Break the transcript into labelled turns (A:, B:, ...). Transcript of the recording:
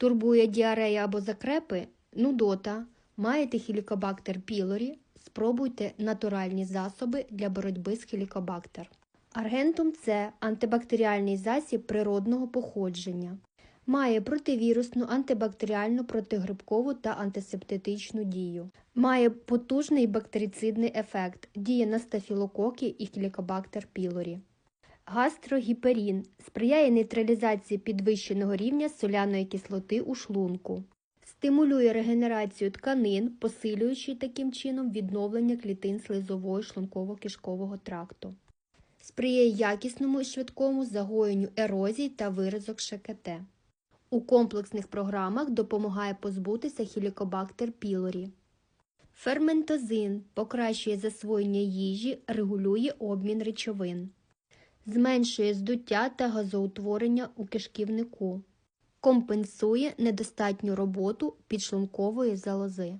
A: Турбує діарея або закрепи, нудота, маєте хілікобактер пілорі, спробуйте натуральні засоби для боротьби з хілікобактер. Аргентум це антибактеріальний засіб природного походження. Має противірусну, антибактеріальну, протигрибкову та антисептитичну дію. Має потужний бактерицидний ефект, діє на стафілококи і хілікобактер пілорі. Гастрогіперін сприяє нейтралізації підвищеного рівня соляної кислоти у шлунку. Стимулює регенерацію тканин, посилюючи таким чином відновлення клітин слизової шлунково-кишкового тракту. Сприяє якісному і швидкому загоєнню ерозій та виразок ШКТ. У комплексних програмах допомагає позбутися хілікобактер пілорі. Ферментозин покращує засвоєння їжі, регулює обмін речовин. Зменшує здуття та газоутворення у кишківнику. Компенсує недостатню роботу підшлункової залози.